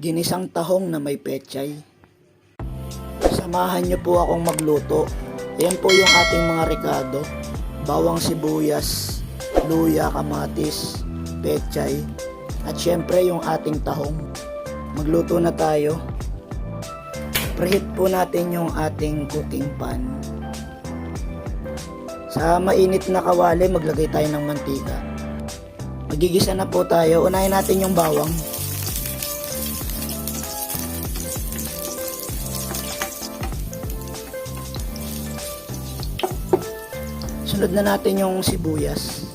Ginisang tahong na may pechay. Samahan niyo po akong magluto. Ayan po yung ating mga rekado. Bawang sibuyas, luya, kamatis, pechay, at syempre yung ating tahong. Magluto na tayo. Preheat po natin yung ating cooking pan. Sa mainit na kawali, maglagay tayo ng mantika. Magigisa na po tayo. Unahin natin yung bawang. Sunod na natin yung sibuyas.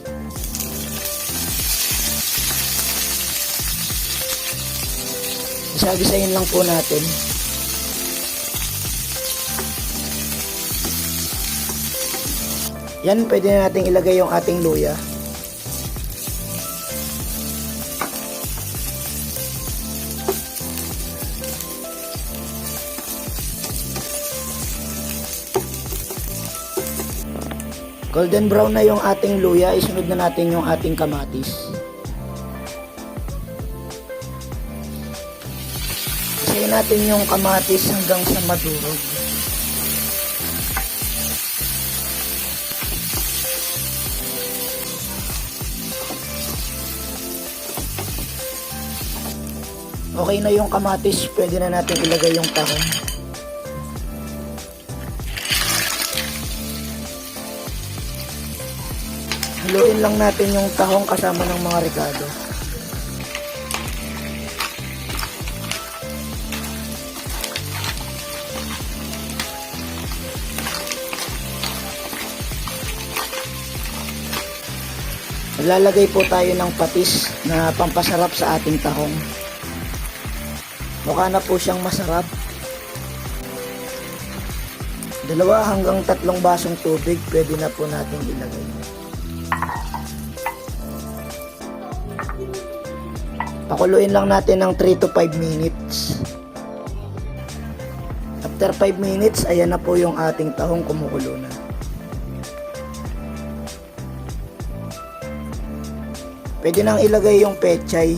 Isa-gisahin lang po natin. Yan, pwede na natin ilagay yung ating luya. Golden brown na yung ating luya, isunod na natin yung ating kamatis. Isayin natin yung kamatis hanggang sa madurog. Okay na yung kamatis, pwede na natin ilagay yung tahong. Haluin lang natin yung tahong kasama ng mga rekado. Lalagay po tayo ng patis na pampasarap sa ating tahong. Mukha na po siyang masarap. Dalawa hanggang tatlong basong tubig pwede na po natin ilagay. Pakuluin lang natin ng 3 to 5 minutes. After 5 minutes, ayan na po yung ating tahong kumukulo na. Pwede nang ilagay yung pechay.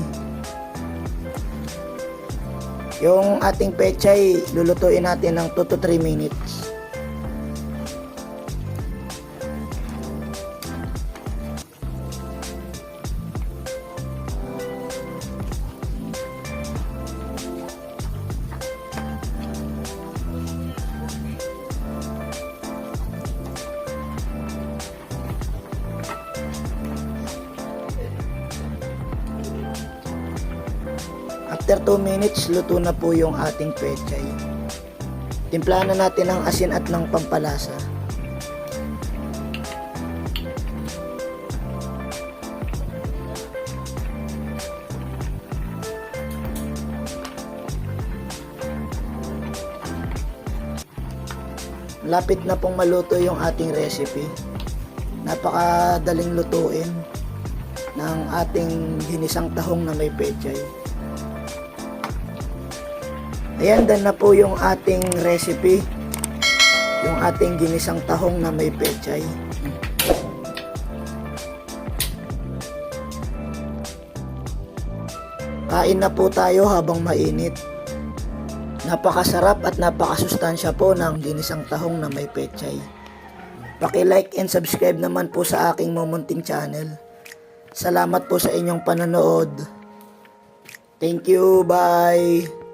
Yung ating pechay, lulutuin natin ng 2 to 3 minutes. After 2 minutes, luto na po yung ating pechay. Timplahan na natin ng asin at ng pampalasa. Lapit na pong maluto yung ating recipe. Napakadaling lutuin ng ating ginisang tahong na may pechay. Ayan, dan na po yung ating recipe. Yung ating ginisang tahong na may pechay. Kain na po tayo habang mainit. Napakasarap at napakasustansya po ng ginisang tahong na may pechay. Paki-like and subscribe naman po sa aking mumunting channel. Salamat po sa inyong panonood. Thank you, bye!